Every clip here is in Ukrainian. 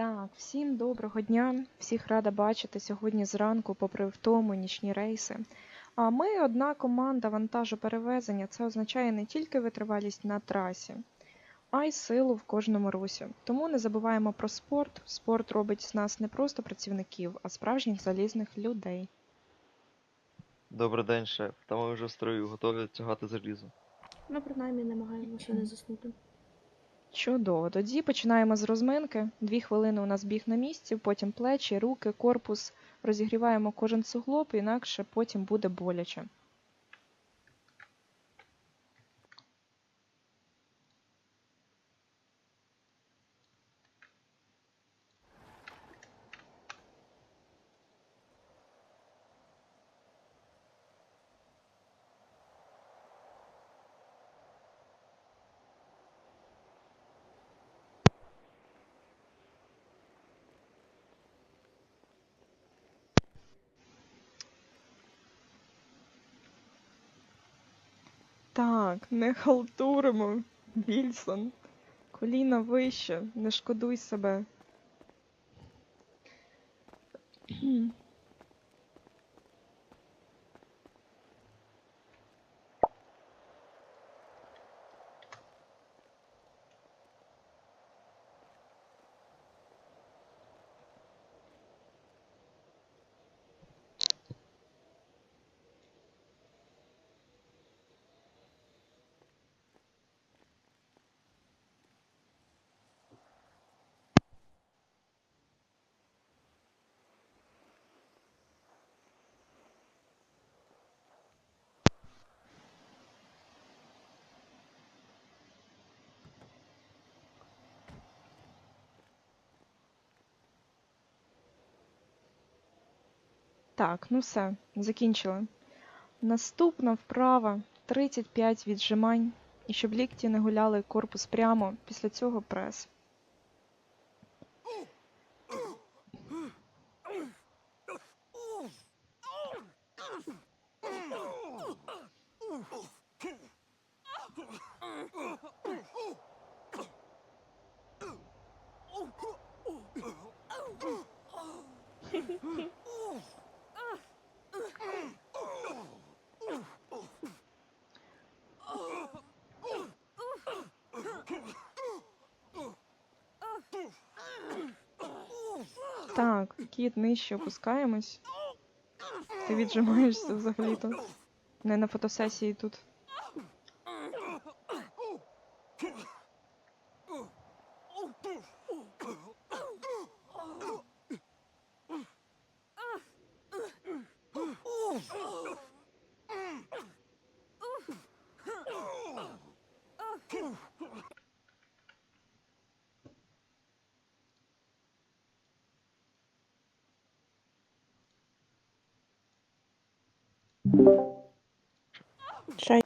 Так, всім доброго дня. Всіх рада бачити сьогодні зранку, попри втому нічні рейси. А ми одна команда вантажоперевезення. Це означає не тільки витривалість на трасі, а й силу в кожному русі. Тому не забуваємо про спорт. Спорт робить з нас не просто працівників, а справжніх залізних людей. Добрий день, шеф. Та ми вже в строю, готові тягати залізо. Ну, принаймні, намагаємося не заснути. Чудово. Тоді починаємо з розминки. Дві хвилини у нас біг на місці, потім плечі, руки, корпус. Розігріваємо кожен суглоб, інакше потім буде боляче. Так, не халтуримо, Вільсон. Коліна вище, не шкодуй себе. Так, ну все, закінчили. Наступна вправа 35 віджимань. І щоб лікті не гуляли корпус прямо, після цього прес. Так, кіт нижче опускаємось. Ти віджимаєшся взагалі-то. Не на фотосесії тут. Чай.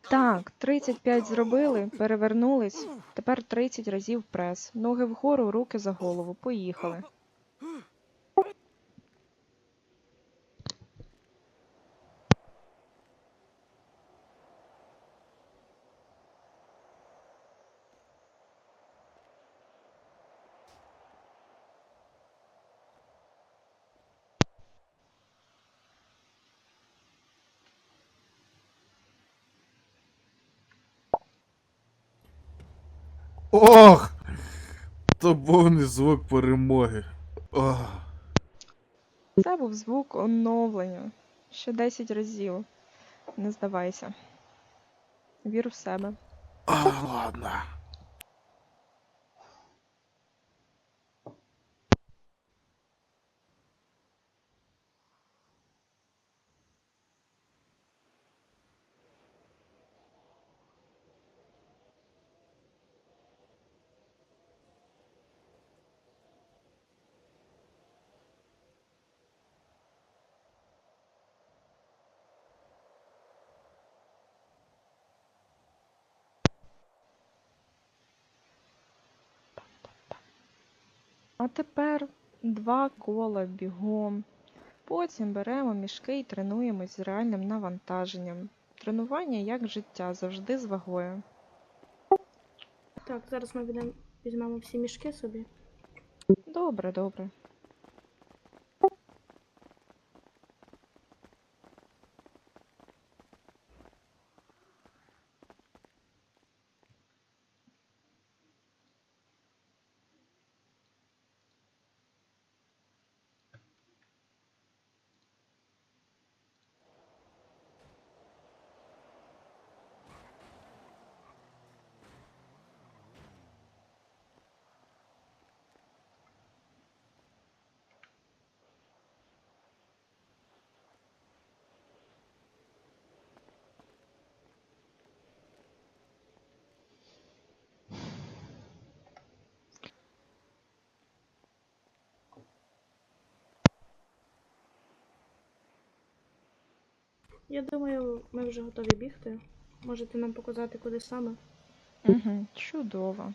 Так, 35 зробили, перевернулись. Тепер 30 разів прес. Ноги вгору, руки за голову. Поїхали. Ох! То був не звук перемоги. Ох. Це був звук оновлення. Ще 10 разів. Не здавайся. Вір в себе. А, ладно. А тепер два кола бігом. Потім беремо мішки і тренуємось з реальним навантаженням. Тренування як життя, завжди з вагою. Так, зараз ми візьмемо всі мішки собі. Добре, добре. Я думаю, ми вже готові бігти. Можете нам показати, куди саме. Угу, чудово.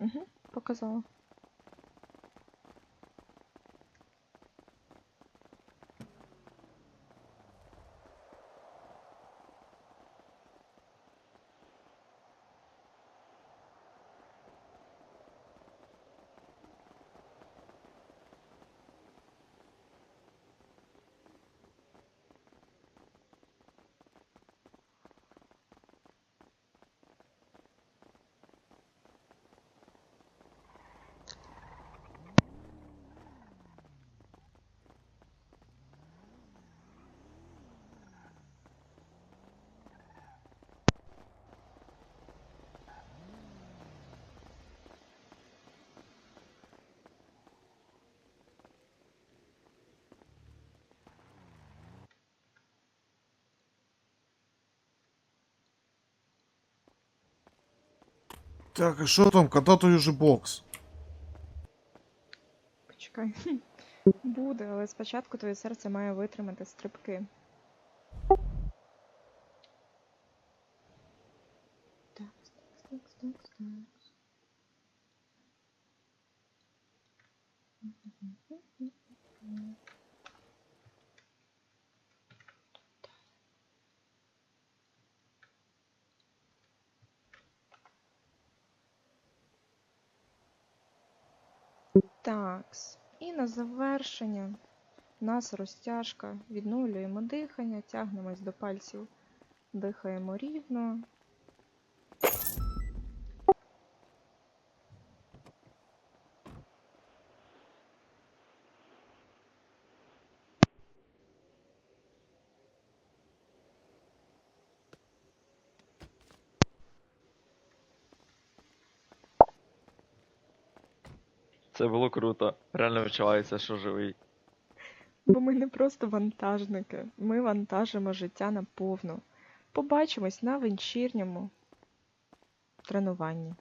Угу, показала. Так, а що там? Коли той уже бокс? Почекай. Буде, але спочатку твоє серце має витримати стрибки. Так, так, так, так, так. Такс. І на завершення у нас розтяжка. Відновлюємо дихання, тягнемось до пальців, дихаємо рівно. Це було круто. Реально відчувається, що живий. Бо ми не просто вантажники, ми вантажимо життя наповну. Побачимось на вечірньому тренуванні.